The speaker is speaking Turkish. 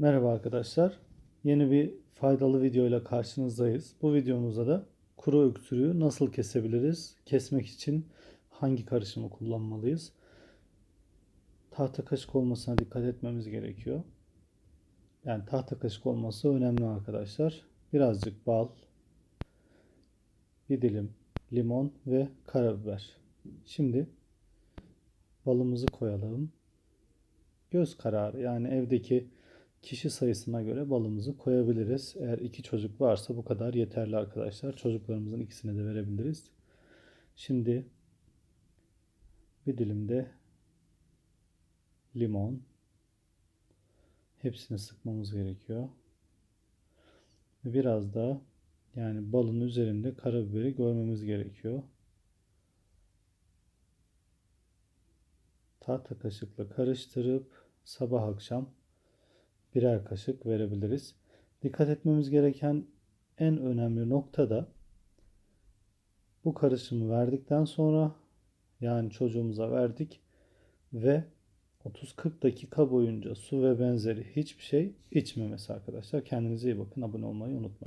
Merhaba arkadaşlar. Yeni bir faydalı video ile karşınızdayız. Bu videomuzda da kuru öksürüğü nasıl kesebiliriz? Kesmek için hangi karışımı kullanmalıyız? Tahta kaşık olmasına dikkat etmemiz gerekiyor. Yani tahta kaşık olması önemli arkadaşlar. Birazcık bal, bir dilim limon ve karabiber. Şimdi balımızı koyalım. Göz kararı yani evdeki kişi sayısına göre balımızı koyabiliriz. Eğer iki çocuk varsa bu kadar yeterli arkadaşlar. Çocuklarımızın ikisini de verebiliriz. Şimdi bir dilim de limon. Hepsini sıkmamız gerekiyor. Biraz da yani balın üzerinde karabiberi görmemiz gerekiyor. Tahta kaşıkla karıştırıp sabah akşam birer kaşık verebiliriz. Dikkat etmemiz gereken en önemli nokta da bu karışımı verdikten sonra yani çocuğumuza verdik ve 30-40 dakika boyunca su ve benzeri hiçbir şey içmemesi arkadaşlar. Kendinize iyi bakın. Abone olmayı unutmayın.